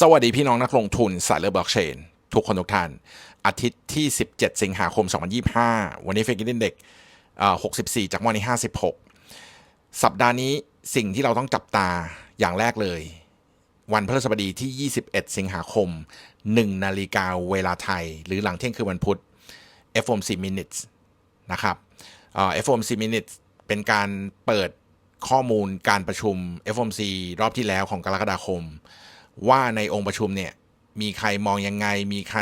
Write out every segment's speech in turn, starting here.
สวัสดีพี่น้องนักลงทุนสายเลือบล็อกเชนทุกคนทุกท่าน อาทิตย์ที่ 17 สิงหาคม 2025 วันนี้เฟกินเด็ก64 จากวันที่56 สัปดาห์นี้สิ่งที่เราต้องจับตาอย่างแรกเลย วันพฤหัสบดีที่ 21 สิงหาคม 1 นาฬิกาเวลาไทย หรือหลังเที่ยงคืนวันพุธ FOMC Minutes นะครับ FOMC Minutes เป็นการเปิดข้อมูลการประชุม FOMC รอบที่แล้วของกรกฎาคม ว่าในองค์ประชุมเนี่ยมีใครมองยังไง มีใคร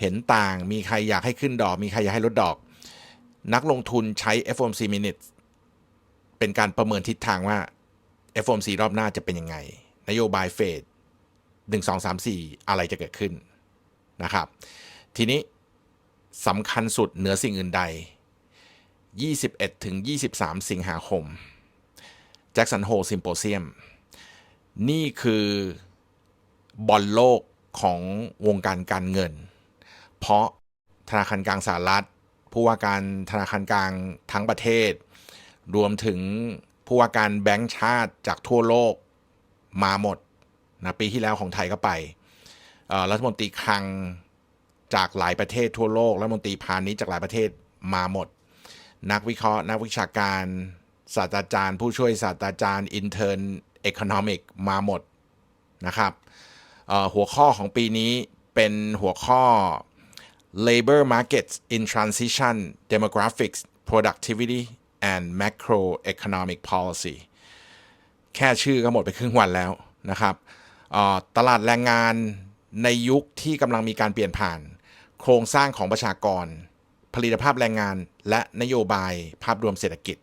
เห็นต่าง มีใครอยากให้ขึ้นดอก มีใครอยากให้ลดดอก นักลงทุนใช้ FOMC Minutes เป็นการประเมินทิศทางว่า FOMC รอบหน้าจะเป็นยังไง นโยบายเฟดหนึ่งสองสามสี่อะไรจะเกิดขึ้นนะครับ ทีนี้สำคัญสุดเหนือสิ่งอื่นใด 21ถึง23 สิงหาคมแจ็คสันโฮซิมโพเซียม นี่คือ บอลโลกของวงการการเงิน เพราะธนาคารกลางสหรัฐ ผู้ว่าการธนาคารกลางทั้งประเทศ รวมถึงผู้ว่าการแบงก์ชาติจากทั่วโลกมาหมดนะปีที่แล้วของไทยก็ไปรัฐมนตรีคลังจากหลายประเทศทั่วโลกรัฐมนตรีพาณิชย์จากหลายประเทศมาหมด นักวิเคราะห์ นักวิชาการศาสตราจารย์ ผู้ช่วยศาสตราจารย์อินเทอร์นเอคอนอมิกมาหมดนะครับ หัวข้อของปีนี้เป็นหัวข้อ labor markets in transition demographics productivity and macroeconomic policy แค่ชื่อก็หมดไปครึ่งวันแล้วนะครับตลาดแรงงานในยุคที่กำลังมีการเปลี่ยนผ่าน โครงสร้างของประชากร ผลิตภาพแรงงาน และนโยบายภาพรวมเศรษฐกิจ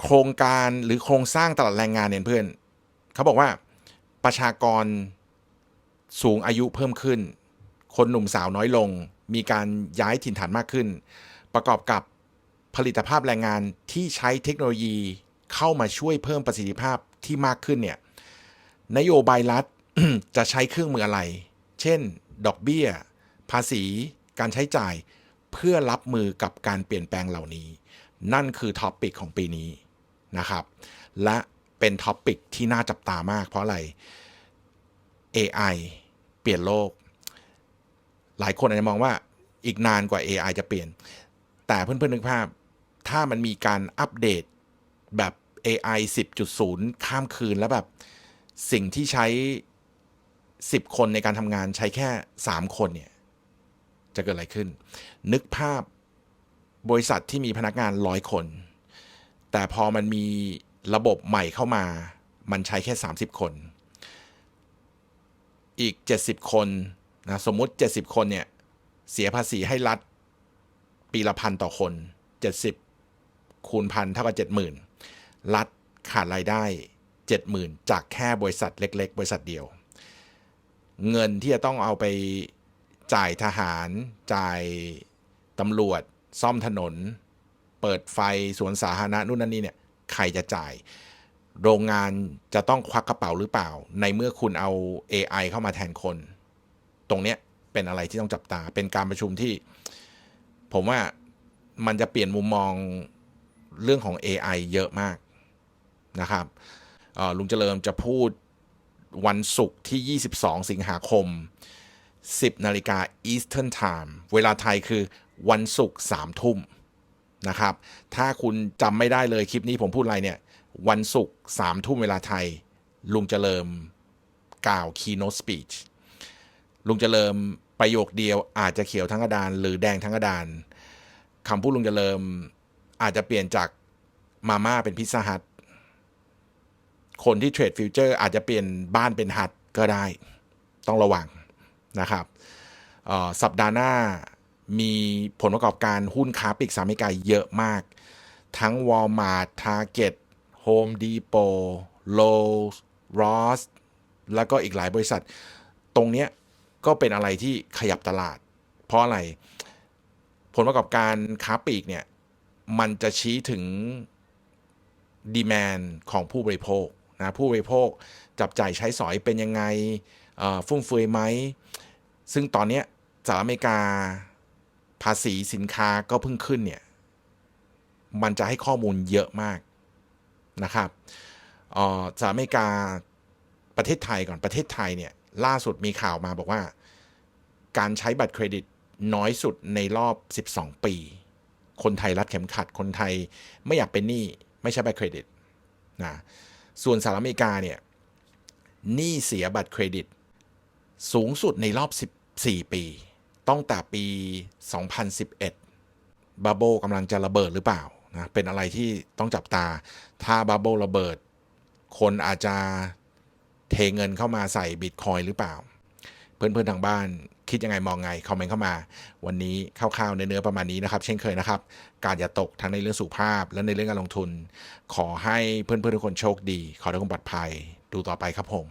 โครงการหรือโครงสร้างตลาดแรงงานเนี่ยเพื่อน เขาบอกว่า ประชากรสูงอายุเพิ่มขึ้น คนหนุ่มสาวน้อยลง มีการย้ายถิ่นฐานมากขึ้น ประกอบกับผลิตภาพแรงงานที่ใช้เทคโนโลยีเข้ามาช่วยเพิ่มประสิทธิภาพที่มากขึ้นเนี่ยนโยบายรัฐจะใช้เครื่องมืออะไร เช่น ดอกเบี้ย ภาษี การใช้จ่ายเพื่อรับมือกับการเปลี่ยนแปลงเหล่านี้ นั่นคือท็อปปิกของปีนี้นะครับ และ เป็นท็อปปิกที่น่าจับตามาก เพราะอะไร AI เปลี่ยนโลก หลายคนอาจจะมองว่าอีกนานกว่า AI จะเปลี่ยน แต่เพื่อนๆนึกภาพ ถ้ามันมีการอัปเดตแบบ AI 10.0 ข้ามคืนแล้วแบบ สิ่งที่ใช้ 10 คนในการทำงานใช้แค่ 3 คนเนี่ย จะเกิดอะไรขึ้น นึกภาพบริษัทที่มีพนักงานร้อยคน แต่พอมันมี ระบบใหม่เข้ามา มันใช้แค่ 30 คน อีก 70 คนนะสมมุติ 70 คนเนี่ยเสียภาษีให้รัฐปีละพันต่อคน 70 คูณพันเท่ากับ70,000 รัฐขาดรายได้ 70,000 จากแค่บริษัทเล็ก ๆ บริษัทเดียว เงินที่จะต้องเอาไปจ่ายทหาร จ่ายตำรวจ ซ่อมถนน เปิดไฟสวนสาธารณะนู่นนั่นนี่เนี่ย ใครจะจ่าย โรงงานจะต้องควักกระเป๋าหรือเปล่า ในเมื่อคุณเอา AI เข้ามาแทนคน ตรงเนี้ยเป็นอะไรที่ต้องจับตา เป็นการประชุมที่ ผมว่ามันจะเปลี่ยนมุมมองเรื่องของ AI เยอะมากนะครับลุงเจริญจะพูดวันศุกร์ที่ 22 สิงหาคม 10 นาฬิกา Eastern Time เวลาไทยคือวันศุกร์3ทุ่ม นะครับ ถ้าคุณจำไม่ได้เลยคลิปนี้ผมพูดอะไรเนี่ย วันศุกร์3ทุ่มเวลาไทย ลุงเจริญกล่าว keynote speech ลุงเจริญประโยคเดียวอาจจะเขียวทั้งกระดาน หรือแดงทั้งกระดานคำพูดลุงเจริญอาจจะเปลี่ยนจากมาม่าเป็นพิซซ่าฮัทคนที่เทรดฟิวเจอร์อาจจะเปลี่ยนบ้านเป็นฮัทก็ได้ ต้องระวังนะครับสัปดาห์หน้า มีผลประกอบการหุ้นค้าปลีกสหรัฐอเมริกาเยอะมาก ทั้ง Walmart Target Home Depot Lowe's Ross แล้วก็อีกหลายบริษัท ตรงเนี้ยก็เป็นอะไรที่ขยับตลาด เพราะอะไร ผลประกอบการค้าปลีกเนี่ย มันจะชี้ถึงดีแมนของผู้บริโภคนะผู้บริโภคจับจ่ายใช้สอยเป็นยังไงฟุ่มเฟือยไหม ซึ่งตอนนี้สหรัฐอเมริกา ภาษีสินค้าก็เพิ่งขึ้นเนี่ย มันจะให้ข้อมูลเยอะมากนะครับออสหรัฐอเมริกาประเทศไทยก่อนประเทศไทยเนี่ย ล่าสุดมีข่าวมาบอกว่า การใช้บัตรเครดิตน้อยสุดในรอบ 12 ปี คนไทยรัดเข็มขัด คนไทยไม่อยากเป็นหนี้ไม่ใช่บัตรเครดิตนะส่วนสหรัฐอเมริกาเนี่ยหนี้เสียบัตรเครดิต สูงสุดในรอบ 14 ปี ต้องแต่ปี 2011บับเบิลกำลังจะระเบิดหรือเปล่านะเป็นอะไรที่ต้องจับตา ถ้าบับเบิลระเบิด คนอาจจะเทเงินเข้ามาใส่บิตคอยหรือเปล่า เพื่อนๆทางบ้านคิดยังไงมองไง คอมเมนต์เข้ามา วันนี้คร่าวๆในเนื้อประมาณนี้นะครับ เช่นเคยนะครับ การอย่าตกทั้งในเรื่องสุขภาพและในเรื่องการลงทุน ขอให้เพื่อนๆทุกคนโชคดี ขอให้ทุกคนปลอดภัย ดูต่อไปครับผม